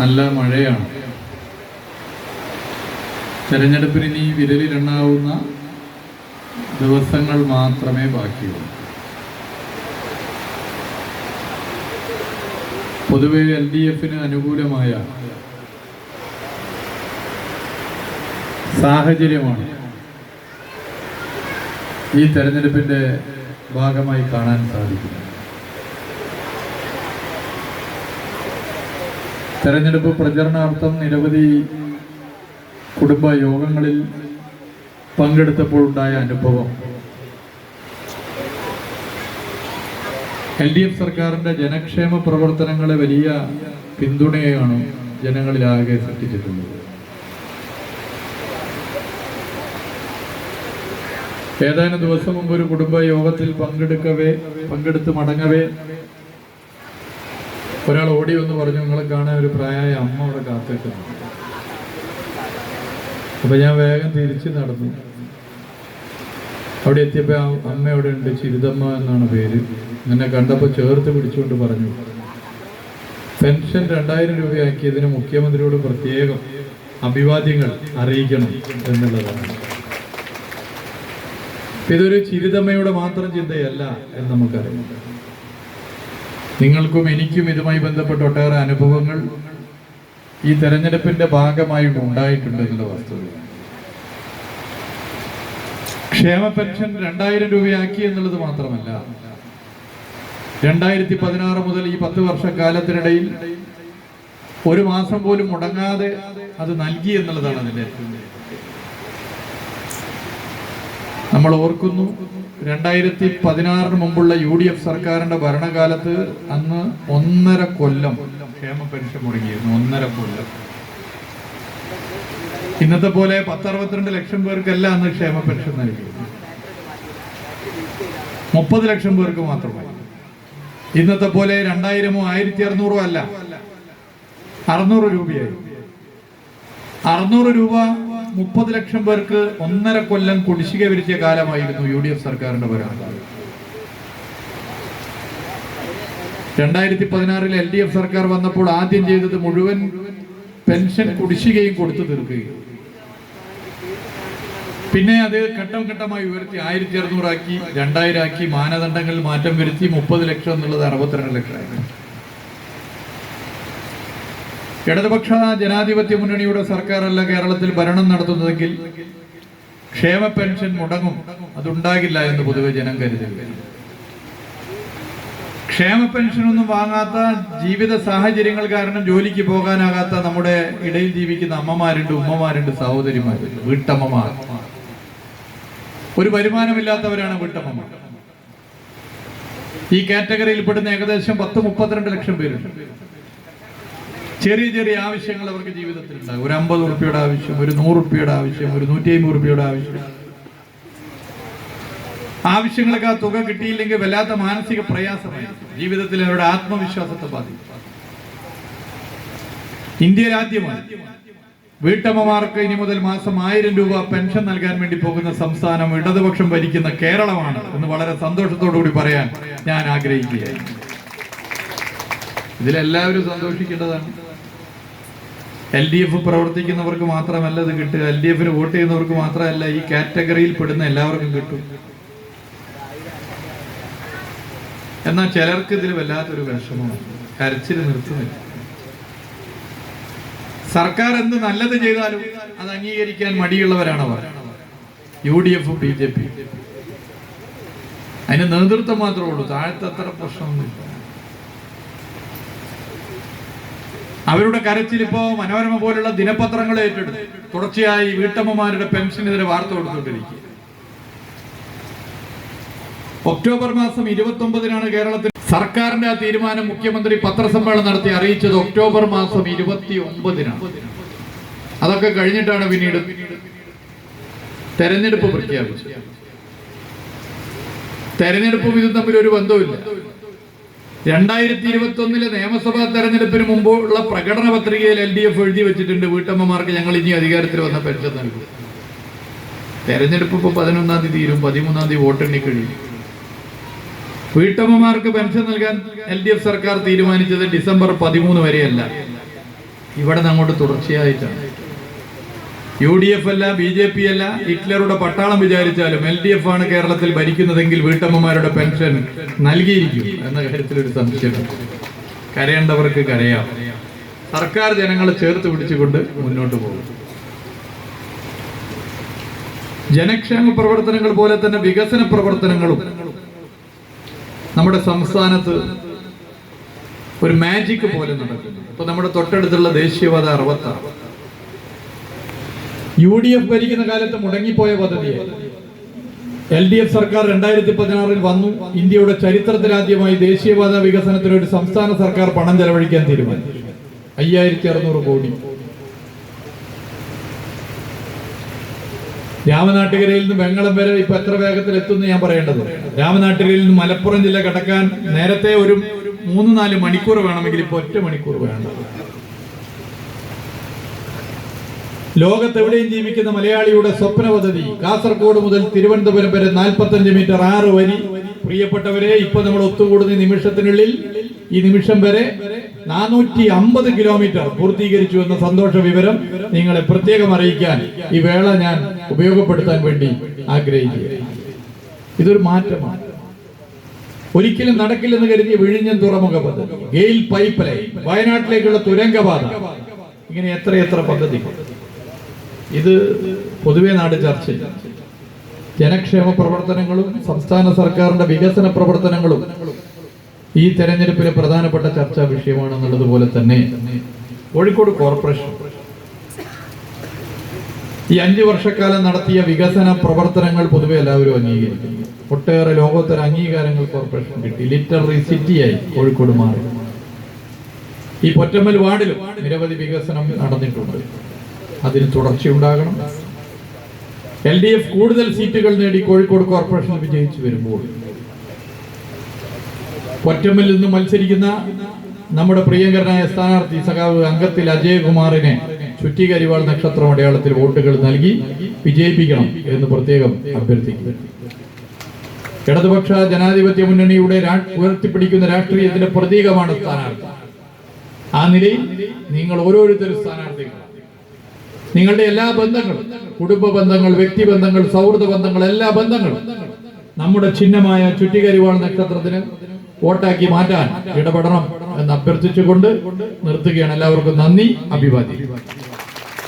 നല്ല മഴയാണ്. തെരഞ്ഞെടുപ്പിന് ഇനി വിരലിലെണ്ണാവുന്ന ദിവസങ്ങൾ മാത്രമേ ബാക്കിയുള്ളൂ. പൊതുവെ എൽ ഡി എഫിന് അനുകൂലമായ സാഹചര്യമാണ് ഈ തെരഞ്ഞെടുപ്പിന്റെ ഭാഗമായി കാണാൻ സാധിക്കുന്നത്. തെരഞ്ഞെടുപ്പ് പ്രചരണാർത്ഥം നിരവധി കുടുംബ യോഗങ്ങളിൽ പങ്കെടുത്തപ്പോൾ ഉണ്ടായ അനുഭവം. എൽ ഡി എഫ് സർക്കാരിന്റെ ജനക്ഷേമ പ്രവർത്തനങ്ങളെ വലിയ പിന്തുണയാണ് ജനങ്ങളിൽ ജനങ്ങളിലാകെ സൃഷ്ടിച്ചിട്ടുള്ളത്. ഏതാനും ദിവസം മുമ്പ് ഒരു കുടുംബ യോഗത്തിൽ പങ്കെടുക്കവേ പങ്കെടുത്ത് മടങ്ങവേ ഒരാൾ ഓടി വന്ന് പറഞ്ഞു നിങ്ങളെ കാണാൻ ഒരു പ്രായമായ അമ്മ അവിടെ കാത്തിട്ടുണ്ട് അപ്പൊ ഞാൻ വേഗം തിരിച്ച് നടന്നു. അവിടെ എത്തിയപ്പോ ആ അമ്മ അവിടെ ഉണ്ട് ചിരിതമ്മ എന്നാണ് പേര്. എന്നെ കണ്ടപ്പോൾ ചേർത്ത് പിടിച്ചുകൊണ്ട് പറഞ്ഞു. പെൻഷൻ രണ്ടായിരം രൂപയാക്കിയതിന് മുഖ്യമന്ത്രിയോട് പ്രത്യേകം അഭിവാദ്യങ്ങൾ അറിയിക്കണം എന്നുള്ളതാണ്. ഇതൊരു ചിരിതമ്മയുടെ മാത്രം ചിന്തയല്ല എന്ന് നമുക്കറിയാം. നിങ്ങൾക്കും എനിക്കും ഇതുമായി ബന്ധപ്പെട്ട ഒട്ടേറെ അനുഭവങ്ങൾ ഈ തെരഞ്ഞെടുപ്പിന്റെ ഭാഗമായിട്ട് ഉണ്ടായിട്ടുണ്ട് എന്നുള്ള വസ്തുത. ക്ഷേമ പെൻഷൻ രണ്ടായിരം രൂപയാക്കി എന്നുള്ളത് മാത്രമല്ല രണ്ടായിരത്തി പതിനാറ് മുതൽ ഈ പത്ത് വർഷക്കാലത്തിനിടയിൽ ഒരു മാസം പോലും മുടങ്ങാതെ അത് നൽകി എന്നുള്ളതാണ് വലിയ നമ്മൾ ഓർക്കുന്നു രണ്ടായിരത്തി പതിനാറിന് മുമ്പുള്ള യു ഡി എഫ് സർക്കാരിന്റെ ഭരണകാലത്ത് അന്ന് ഒന്നര കൊല്ലം ക്ഷേമ പെൻഷൻ മുടങ്ങിയിരുന്നു ഒന്നര കൊല്ലം. ഇന്നത്തെ പോലെ പത്തറുപത്തിരണ്ട് ലക്ഷം പേർക്കല്ല അന്ന് ക്ഷേമ പെൻഷൻ നൽകി. മുപ്പത് ലക്ഷം പേർക്ക് മാത്രമായി. ഇന്നത്തെ പോലെ രണ്ടായിരമോ ആയിരത്തി അറുന്നൂറോ അല്ല. അറുന്നൂറ് രൂപയായി. അറുന്നൂറ് രൂപ മുപ്പത് ലക്ഷം പേർക്ക് ഒന്നര കൊല്ലം കുടിശ്ശിക വിരിച്ച കാലമായിരുന്നു യു ഡി എഫ് സർക്കാരിന്റെ ഭരണം രണ്ടായിരത്തി പതിനാറിൽ എൽ ഡി എഫ് സർക്കാർ വന്നപ്പോൾ ആദ്യം ചെയ്തത് മുഴുവൻ പെൻഷൻ കുടിശ്ശികയും കൊടുത്തു തീർക്കുകയും. പിന്നെ അത് ഘട്ടം ഘട്ടമായി ഉയർത്തി ആയിരത്തി അറുന്നൂറാക്കി രണ്ടായിരം ആക്കി മാനദണ്ഡങ്ങളിൽ മാറ്റം വരുത്തി മുപ്പത് ലക്ഷം എന്നുള്ളത് അറുപത്തിരണ്ട് ലക്ഷമായി ഇടതുപക്ഷ ജനാധിപത്യ മുന്നണിയുടെ സർക്കാരല്ല കേരളത്തിൽ ഭരണം നടത്തുന്നതെങ്കിൽ ക്ഷേമ പെൻഷൻ മുടങ്ങും. അതുണ്ടാകില്ല എന്ന് പൊതുവെ ജനം കരുതുകയാണ് ക്ഷേമ പെൻഷനൊന്നും വാങ്ങാത്ത ജീവിത സാഹചര്യങ്ങൾ കാരണം ജോലിക്ക് പോകാനാകാത്ത നമ്മുടെ ഇടയിൽ ജീവിക്കുന്ന അമ്മമാരുണ്ട് ഉമ്മമാരുണ്ട് സഹോദരിമാർ വീട്ടമ്മമാർ. ഒരു വരുമാനമില്ലാത്തവരാണ് വീട്ടമ്മമാർ. ഈ കാറ്റഗറിയിൽ പെടുന്ന ഏകദേശം പത്ത് മുപ്പത്തിരണ്ട് ലക്ഷം പേരുണ്ട്. ചെറിയ ചെറിയ ആവശ്യങ്ങൾ അവർക്ക് ജീവിതത്തിൽ ഉണ്ടാകും ഒരു അമ്പത് ഉറുപ്പിയുടെ ആവശ്യം ഒരു നൂറ് ഉറുപ്പിയുടെ ആവശ്യം ഒരു നൂറ്റി അമ്പത് ഉറുപ്പിയുടെ ആവശ്യം. ആവശ്യങ്ങൾക്ക് ആ തുക കിട്ടിയില്ലെങ്കിൽ വല്ലാത്ത മാനസിക പ്രയാസമായി. ജീവിതത്തിൽ അവരുടെ ആത്മവിശ്വാസത്തെ ബാധിക്കും. ഇന്ത്യയിൽ ആദ്യമായി വീട്ടമ്മമാർക്ക് ഇനി മുതൽ മാസം ആയിരം രൂപ പെൻഷൻ നൽകാൻ വേണ്ടി പോകുന്ന സംസ്ഥാനം ഇടതുപക്ഷം ഭരിക്കുന്ന കേരളമാണ് എന്ന് വളരെ സന്തോഷത്തോടു കൂടി പറയാൻ ഞാൻ ആഗ്രഹിക്കുകയായിരുന്നു. ഇതിലെല്ലാവരും സന്തോഷിക്കേണ്ടതാണ്. എൽ ഡി എഫ് പ്രവർത്തിക്കുന്നവർക്ക് മാത്രമല്ല ഇത് കിട്ടുക. എൽ ഡി എഫിന് വോട്ട് ചെയ്യുന്നവർക്ക് മാത്രമല്ല ഈ കാറ്റഗറിയിൽ പെടുന്ന എല്ലാവർക്കും കിട്ടും. എന്നാൽ ചിലർക്ക് ഇതിൽ വല്ലാത്തൊരു വിഷമമാണ്. കരച്ചിൽ നിർത്തുന്നില്ല. സർക്കാർ എന്ത് നല്ലത് ചെയ്താലും അത് അംഗീകരിക്കാൻ മടിയുള്ളവരാണ് അവർ. U D F B J P. അതിന് നേതൃത്വം മാത്രമേ ഉള്ളൂ. താഴത്തെ അത്ര പ്രശ്നമൊന്നുമില്ല. അവരുടെ കരച്ചിൽ ഇപ്പോ മനോരമ പോലുള്ള ദിനപത്രങ്ങൾ ഏറ്റെടുത്തു. തുടർച്ചയായി വീട്ടമ്മമാരുടെ പെൻഷനെതിരെ വാർത്ത കൊടുത്തുകൊണ്ടിരിക്കുക ഒക്ടോബർ മാസം ഇരുപത്തി ഒമ്പതിനാണ് കേരളത്തിൽ സർക്കാരിന്റെ ആ തീരുമാനം മുഖ്യമന്ത്രി പത്രസമ്മേളനം നടത്തി അറിയിച്ചത് ഒക്ടോബർ മാസം ഇരുപത്തി ഒമ്പതിനാണ് അതൊക്കെ കഴിഞ്ഞിട്ടാണ് പിന്നീട് തെരഞ്ഞെടുപ്പ് പ്രഖ്യാപിച്ചത്. തെരഞ്ഞെടുപ്പും ഇതും തമ്മിൽ ഒരു ബന്ധവുമില്ല. രണ്ടായിരത്തി ഇരുപത്തി ഒന്നിലെ നിയമസഭാ തെരഞ്ഞെടുപ്പിന് മുമ്പുള്ള പ്രകടന പത്രികയിൽ എൽ ഡി എഫ് എഴുതി വെച്ചിട്ടുണ്ട് വീട്ടമ്മമാർക്ക് ഞങ്ങൾ ഇനി അധികാരത്തിൽ വന്ന പെൻഷൻ നൽകും തെരഞ്ഞെടുപ്പ് ഇപ്പോൾ പതിനൊന്നാം തീയതി തീരും പതിമൂന്നാം തീയതി വോട്ടെണ്ണി കഴിയും. വീട്ടമ്മമാർക്ക് പെൻഷൻ നൽകാൻ എൽ ഡി എഫ് സർക്കാർ തീരുമാനിച്ചത് ഡിസംബർ പതിമൂന്ന് വരെയല്ല. ഇവിടെ നിന്ന് അങ്ങോട്ട് തുടർച്ചയായിട്ടാണ്. യു ഡി എഫ് അല്ല ബി ജെ പി അല്ല ഹിറ്റ്ലറുടെ പട്ടാളം വിചാരിച്ചാലും എൽ ഡി എഫ് ആണ് കേരളത്തിൽ ഭരിക്കുന്നതെങ്കിൽ വീട്ടമ്മമാരുടെ പെൻഷൻ നൽകിയിരിക്കും എന്ന കാര്യത്തിൽ ഒരു സംശയം. കരയേണ്ടവർക്ക് കരയാം. സർക്കാർ ജനങ്ങളെ ചേർത്ത് പിടിച്ചുകൊണ്ട് മുന്നോട്ട് പോകും. ജനക്ഷേമ പ്രവർത്തനങ്ങൾ പോലെ തന്നെ വികസന പ്രവർത്തനങ്ങളും നമ്മുടെ സംസ്ഥാനത്ത് ഒരു മാജിക് പോലെ നടക്കുന്നു. ഇപ്പൊ നമ്മുടെ തൊട്ടടുത്തുള്ള ദേശീയപാത അറുപത്താറ്. യു ഡി എഫ് ഭരിക്കുന്ന കാലത്ത് മുടങ്ങിപ്പോയ പദ്ധതിയെ എൽ ഡി എഫ് സർക്കാർ രണ്ടായിരത്തി പതിനാറിൽ വന്നു. ഇന്ത്യയുടെ ചരിത്രത്തിലാദ്യമായി ദേശീയപാത വികസനത്തിന് ഒരു സംസ്ഥാന സർക്കാർ പണം ചെലവഴിക്കാൻ തീരുമാനിച്ചു. അയ്യായിരത്തി അറുന്നൂറ് കോടി. രാമനാട്ടുകരയിൽ നിന്ന് വെങ്ങളം വരെ ഇപ്പൊ എത്ര വേഗത്തിൽ എത്തുമെന്ന് ഞാൻ പറയേണ്ടത്. രാമനാട്ടുകരയിൽ നിന്ന് മലപ്പുറം ജില്ല കടക്കാൻ നേരത്തെ ഒരു മൂന്ന് നാല് മണിക്കൂർ വേണമെങ്കിൽ ഇപ്പൊ ഒറ്റ മണിക്കൂർ വേണ്ട ലോകത്തെവിടെയും ജീവിക്കുന്ന മലയാളിയുടെ സ്വപ്ന പദ്ധതി കാസർഗോഡ് മുതൽ തിരുവനന്തപുരം വരെ നാൽപ്പത്തഞ്ച് മീറ്റർ ആറ് വരി. പ്രിയപ്പെട്ടവരെ ഇപ്പൊ നമ്മൾ ഒത്തുകൂടുന്ന നിമിഷത്തിനുള്ളിൽ ഈ നിമിഷം വരെ നാനൂറ്റി അമ്പത് കിലോമീറ്റർ പൂർത്തീകരിച്ചു എന്ന സന്തോഷ വിവരം നിങ്ങളെ പ്രത്യേകം അറിയിക്കാൻ ഈ വേള ഞാൻ ഉപയോഗപ്പെടുത്താൻ വേണ്ടി ആഗ്രഹിക്കുക ഇതൊരു മാറ്റമാണ്. ഒരിക്കലും നടക്കില്ലെന്ന് കരുതിയ വിഴിഞ്ഞൻ തുറമുഖ പദ്ധതി ഗെയിൽ പൈപ്പ് ലൈൻ വയനാട്ടിലേക്കുള്ള തുരങ്കപാത ഇങ്ങനെ എത്ര എത്ര പദ്ധതികൾ. ഇത് പൊതുവേ നാട് ചർച്ച ചെയ്യും. ജനക്ഷേമ പ്രവർത്തനങ്ങളും സംസ്ഥാന സർക്കാരിന്റെ വികസന പ്രവർത്തനങ്ങളും ഈ തെരഞ്ഞെടുപ്പിലെ പ്രധാനപ്പെട്ട ചർച്ചാ വിഷയമാണെന്നുള്ളതുപോലെ തന്നെ കോഴിക്കോട് കോർപ്പറേഷൻ. ഈ അഞ്ചു വർഷക്കാലം നടത്തിയ വികസന പ്രവർത്തനങ്ങൾ പൊതുവെ എല്ലാവരും അംഗീകരിക്കുന്നു ഒട്ടേറെ ലോകോത്തര അംഗീകാരങ്ങൾ കോർപ്പറേഷൻ കിട്ടി. ലിറ്റററി സിറ്റിയായി കോഴിക്കോട് മാറി. ഈ പൊറ്റമ്മൽ വാർഡിലും നിരവധി വികസനം നടന്നിട്ടുണ്ട്. അതിന് തുടർച്ചയുണ്ടാകണം. എൽ ഡി എഫ് കൂടുതൽ സീറ്റുകൾ നേടി കോഴിക്കോട് കോർപ്പറേഷൻ വിജയിച്ചു വരുമ്പോൾ ഒറ്റമ്മൽ നിന്ന് മത്സരിക്കുന്ന നമ്മുടെ പ്രിയങ്കരനായ സ്ഥാനാർത്ഥി സഖാവ് അംഗത്തിൽ അജയകുമാറിനെ ചുറ്റികരിവാൾ നക്ഷത്രം അടയാളത്തിൽ വോട്ടുകൾ നൽകി വിജയിപ്പിക്കണം എന്ന് പ്രത്യേകം അഭ്യർത്ഥിക്കുന്നു. ഇടതുപക്ഷ ജനാധിപത്യ മുന്നണിയുടെ ഉയർത്തിപ്പിടിക്കുന്ന രാഷ്ട്രീയത്തിന്റെ പ്രതീകമാണ് സ്ഥാനാർത്ഥി. ആ നിലയിൽ നിങ്ങൾ ഓരോരുത്തരും സ്ഥാനാർത്ഥികളാണ്. നിങ്ങളുടെ എല്ലാ ബന്ധങ്ങളും കുടുംബ ബന്ധങ്ങൾ വ്യക്തി ബന്ധങ്ങൾ സൗഹൃദ ബന്ധങ്ങൾ എല്ലാ ബന്ധങ്ങളും നമ്മുടെ ചിഹ്നമായ ചുറ്റികരിവാൾ നക്ഷത്രത്തിന് വോട്ടാക്കി മാറ്റാൻ ഇടപെടണം എന്ന് അഭ്യർത്ഥിച്ചുകൊണ്ട് നിർത്തുകയാണ്. എല്ലാവർക്കും നന്ദി. അഭിവാദ്യം.